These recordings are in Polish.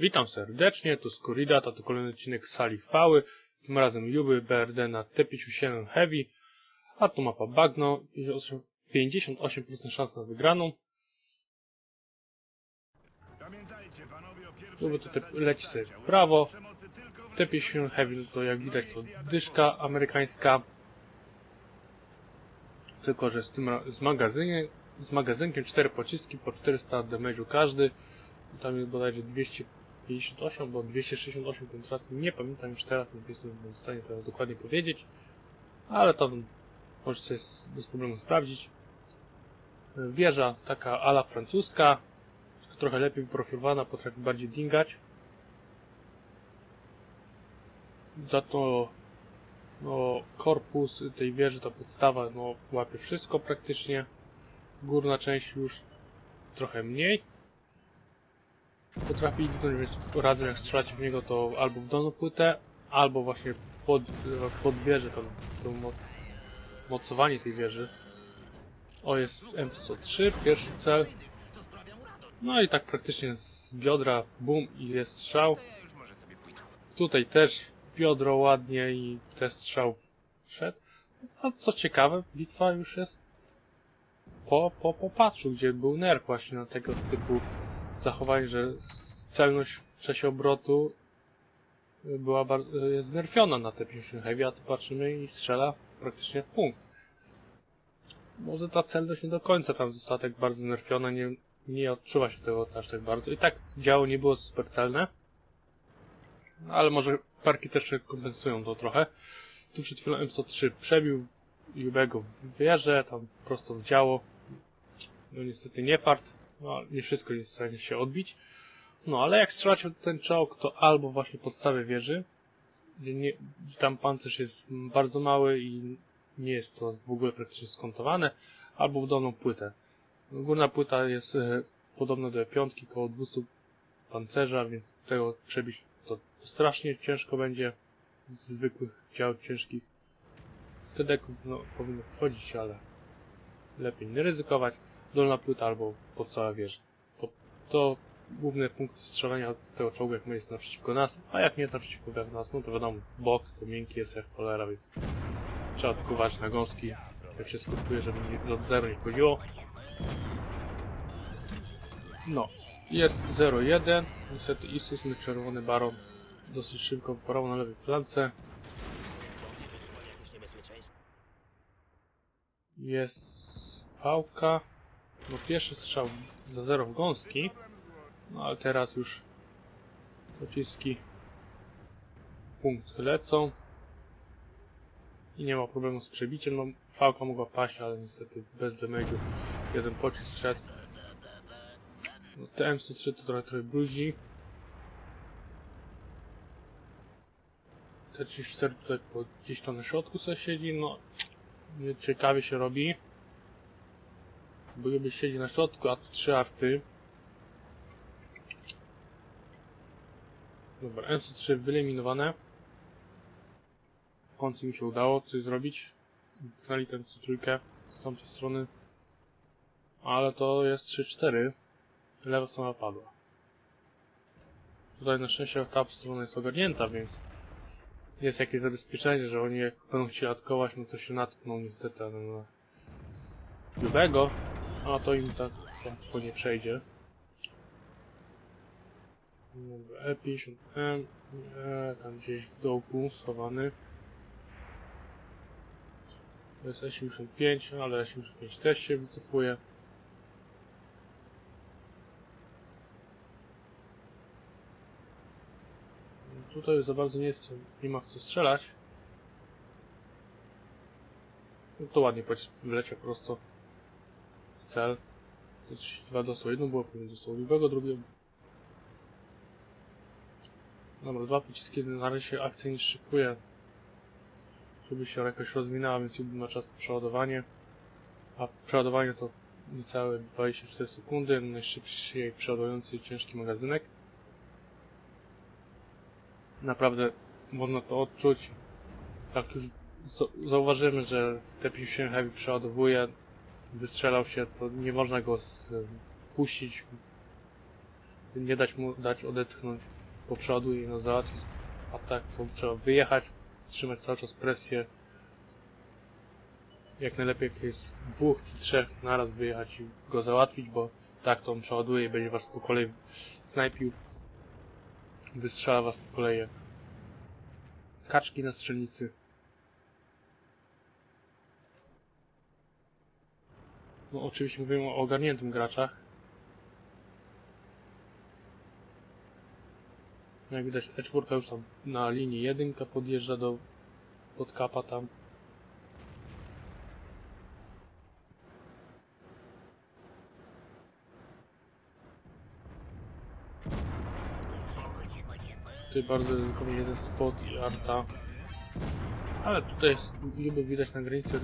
Witam serdecznie, tu Skurida, to kolejny odcinek sali chwały. Tym razem Juby BRD na T57 Heavy, a tu mapa Bagno, 58% szans na wygraną. Juby tutaj leci sobie w prawo, Przemocy tylko w T57 Heavy no to jak widać to dyszka amerykańska. Tylko, że z tym z magazynie, z magazynkiem 4 pociski po 400 damage'u każdy. Tam jest bodajże 258 albo 268 penetracji, nie pamiętam już teraz, nie jestem w stanie to dokładnie powiedzieć. Ale to możecie bez problemu sprawdzić. Wieża taka ala francuska, trochę lepiej profilowana, potrafi bardziej dingać. Za to no, korpus tej wieży, ta podstawa, no, łapie wszystko praktycznie. Górna część już trochę mniej. Potrafi więc razem jak strzelacie w niego, to albo w dolną płytę, albo właśnie pod, pod wieżę, to, to mo mocowanie tej wieży. O, jest M103, pierwszy cel. No i tak praktycznie z biodra, bum i jest strzał. Tutaj też biodro ładnie i też strzał wszedł. A co ciekawe, bitwa już jest po, po popatchu, gdzie był nerw właśnie na tego typu zachowań, że celność w czasie obrotu była bar- jest znerfiona na te 50 heavy, a tu patrzymy i strzela praktycznie w punkt. Może ta celność nie do końca tam została tak bardzo znerfiona, nie, nie odczuwa się tego aż tak bardzo. I tak działo nie było super celne. Ale może parki też kompensują to trochę. Tu przed chwilą M103 przebił Jubego w wieżę, tam prosto w działo. No niestety nie fart. No, nie wszystko jest w stanie się odbić. No ale jak strzelacie w ten czołg, to albo właśnie podstawy wieży, gdzie, nie, tam pancerz jest bardzo mały i nie jest to w ogóle praktycznie skontowane, albo w dolną płytę. Górna płyta jest e, podobna do piątki, koło 200 pancerza, więc tego przebić to strasznie ciężko będzie z zwykłych dział ciężkich. Wtedy no, powinno wchodzić, ale lepiej nie ryzykować. Dolna płyta albo podstawa wieży. To, to główne punkty strzelania tego czołgu, jak my jest naprzeciwko nas, a jak nie naprzeciwko nas, no to wiadomo, bok to miękki jest jak cholera, więc trzeba odkuwać na gąski. Jak się skupuje, żeby za zero nie wchodziło. No, jest 0-1. Niestety Isus, my czerwony baron, dosyć szybko porował na lewej flance. Jest pałka. No pierwszy strzał za 0 w gąski. No ale teraz już pociski punkt lecą. I nie ma problemu z przebiciem. No fałka mogła paść, ale niestety bez damage'u jeden pocisk szedł. No, te MC3 to trochę, trochę bruzi. T34 tutaj po, gdzieś tam na środku sobie siedzi, no ciekawie się robi. Bo siedzi na środku, a tu trzy arty. Dobra, MC3 wyeliminowane. W końcu mi się udało coś zrobić. Wypchnęli tę C3 z tamtej strony. Ale to jest 3-4. Lewa strona padła. Tutaj na szczęście ta strona jest ogarnięta, więc jest jakieś zabezpieczenie, że oni jak będą chcieli atkować, no to się natkną niestety na Jubego, a to im tak to nie przejdzie. Dobra, E50M, nie, tam gdzieś w dołku schowany. To jest E75, ale E75 też się wycofuje. Tutaj za bardzo nie, jest, nie ma w co strzelać. No to ładnie wleciał prosto cel. Dwa dostał, jedno było pewnie dostał lewego, drugiego. Dobra, dwa pociski, na razie akcja nie szykuje. Żeby się jakoś rozwinęła, więc Jubi ma czas na przeładowanie. A przeładowanie to niecałe 24 sekundy, najszybciej przeładujący ciężki magazynek naprawdę można to odczuć. Jak już za- zauważymy, że T50 Heavy przeładowuje, wystrzelał się, to nie można go z, puścić nie dać mu dać odetchnąć po przodu i no załatwić atak, to trzeba wyjechać, trzymać cały czas presję. Jak najlepiej jak jest dwóch czy trzech naraz wyjechać i go załatwić, bo tak to on przeładuje i będzie was po kolei snajpił. Wystrzela was po kolei kaczki na strzelnicy. No oczywiście mówimy o ogarniętym graczach. Jak widać E4 już tam na linii 1 podjeżdża do pod kapa tam. Tutaj bardzo ryzykownie jeden spot i arta. Ale tutaj jest niby widać na granicy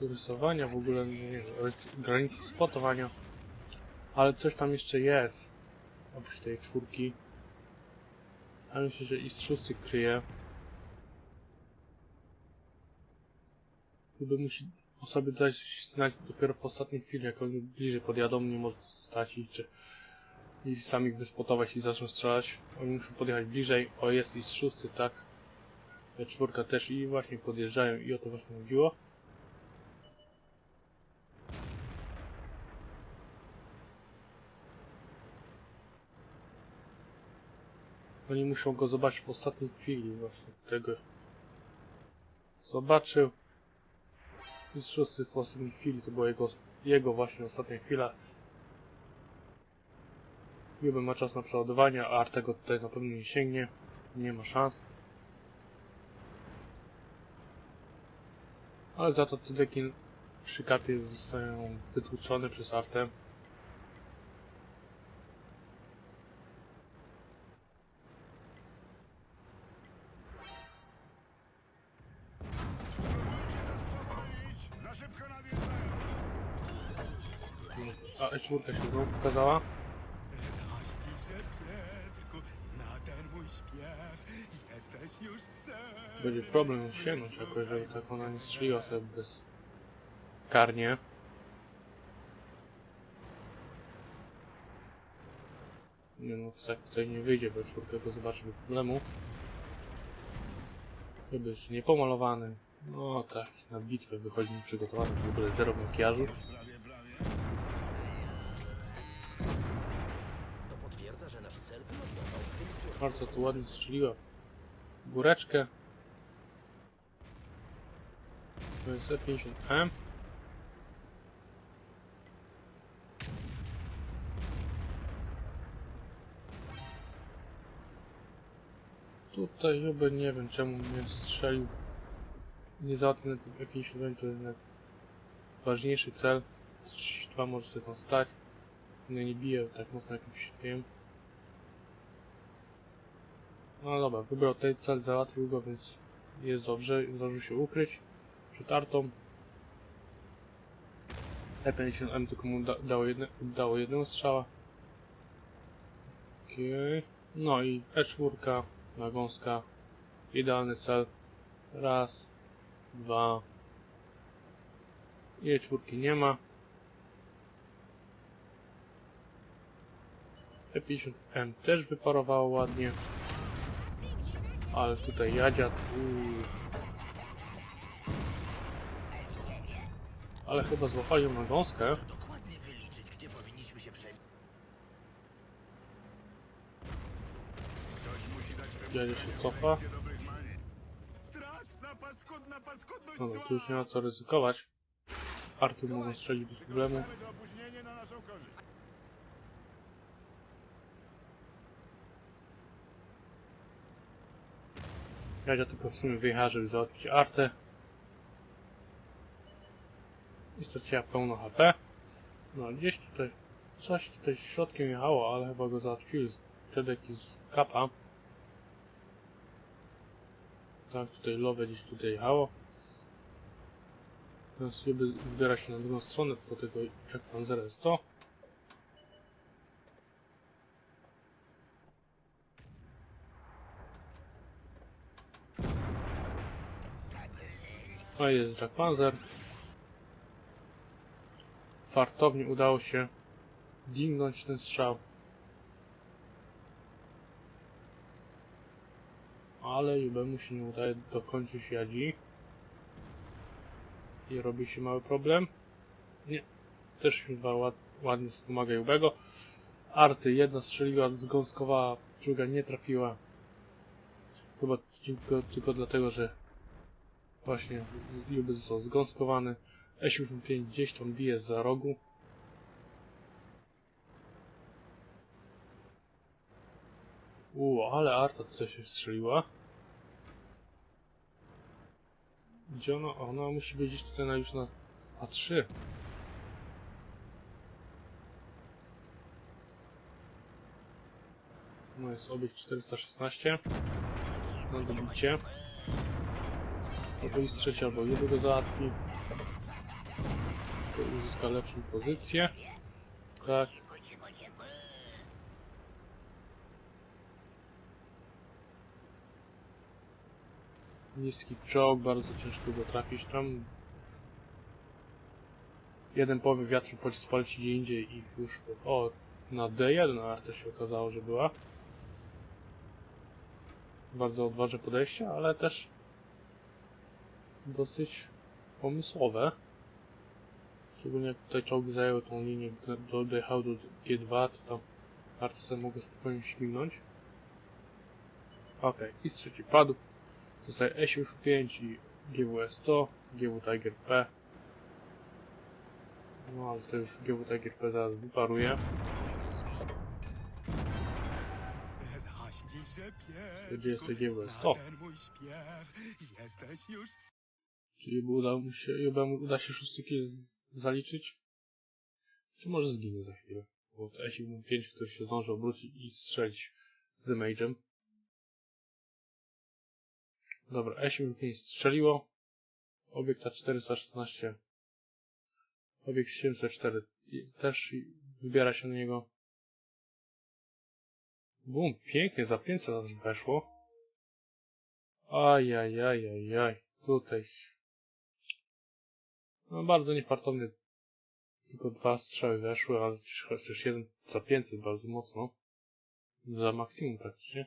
rys rysowania w ogóle, nie granicy spotowania. Ale coś tam jeszcze jest. Oprócz tej czwórki. A myślę, że i z szósty kryje. Chyba musi o sobie dać znać dopiero w ostatniej chwili, jak oni bliżej podjadą, nie może stać czy i sami wyspotować i zaczną strzelać. Oni muszą podjechać bliżej. O, jest i z szósty, tak. Czwórka też i właśnie podjeżdżają i o to właśnie chodziło. Oni muszą go zobaczyć w ostatniej chwili właśnie tego. Zobaczył. Szósty w ostatniej chwili, to była jego, jego właśnie ostatnia chwila. Juby ma czas na przeładowanie, a Artego tutaj na pewno nie sięgnie. Nie ma szans. Ale za to te deki zostają wytłuczone przez Artę. A E4 się znowu pokazała. Będzie problem sięgnąć jako jeżeli tak ona nie strzeliła sobie bez karnie. Nie no, tak tutaj nie wyjdzie, bo czwórkę go zobaczy bez problemu. Chyba jeszcze nie pomalowany. No tak, na bitwę wychodzi mi przygotowany, w ogóle zero makijażu. Bardzo tu ładnie strzeliła góreczkę. To jest E50M. Tutaj chyba nie wiem czemu mnie strzelił. Nie załatwił na tym E50M, to jednak ważniejszy cel. 2 może sobie tam stać. No nie bije tak mocno jakimś wiem. No dobra, wybrał ten cel, załatwił go, więc jest dobrze. Zdążył się ukryć przed artą. E50M tylko mu da dało, jedne, dało jednego strzała. Okej. No i E4, na gąska. Idealny cel. Raz, dwa. I E4 nie ma. E50M też wyparowało ładnie. Ale tutaj jadziat. uuu. Ale chyba złapali ją na gąskę. Dokładnie wyliczyć, gdzie powinniśmy się przejść. Ktoś musi dać temu Jedzie się kraju cofa. Straszna, paskudna paskudność No, tu już nie ma co ryzykować. Artur mogą strzelić bez problemu. Jadzia tylko w sumie wyjechała, żeby załatwić artę. I straciła pełno HP. No gdzieś tutaj coś tutaj środkiem jechało, ale chyba go załatwiły z przedeki z kapa. Tak, tutaj lowe gdzieś tutaj jechało. Teraz sobie wybiera się na drugą stronę po tego Jack Panzera 100. To jest Jack Panzer. Fartownie udało się dingnąć ten strzał. Ale Jubemu się nie udaje dokończyć jadzi. I robi się mały problem. Nie. Też mi ład, ładnie wspomaga Jubego. Arty jedna strzeliła, zgąskowała, druga nie trafiła. Chyba tylko, tylko dlatego, że właśnie Juby został zgąskowany. S5 gdzieś tam bije za rogu. U, ale Arta tutaj się strzeliła. Gdzie ona? Ona musi być tutaj na, już na A3. No jest obiekt 416. Na dobicie. Albo jest trzeci, albo jeden go załatwi. To uzyska lepszą pozycję. Tak. Niski czołg, bardzo ciężko go trafić tam. Jeden powiew wiatru poleci gdzie indziej i już... O, na D1 arta się okazało, że była. Bardzo odważne podejście, ale też dosyć pomysłowe. Szczególnie jak tutaj czołg zajął tą linię, do, dojechał do G2, to tam sobie mogę spokojnie śmignąć. Okej, i z trzeci padł. Zostaje S5 i GWS-100, GW Tiger P. No ale to już GW Tiger P zaraz wyparuje. Gdzie jest to Pietrku, GWS? na O! ten mój śpiew jesteś już Czyli uda mu się, Jubemu uda się szósty kill zaliczyć? Czy może zginie za chwilę? Bo to S5, który się zdąży obrócić i strzelić z damage'em. Dobra, S5 strzeliło. Obiekt A416. Obiekt 704 i też wybiera się na niego. Bum, pięknie, za 500 aż weszło. Ajajajajaj, tutaj. No bardzo niefartownie. Tylko dwa strzały weszły, ale chociaż jeden za 500 bardzo mocno. Za maksimum praktycznie.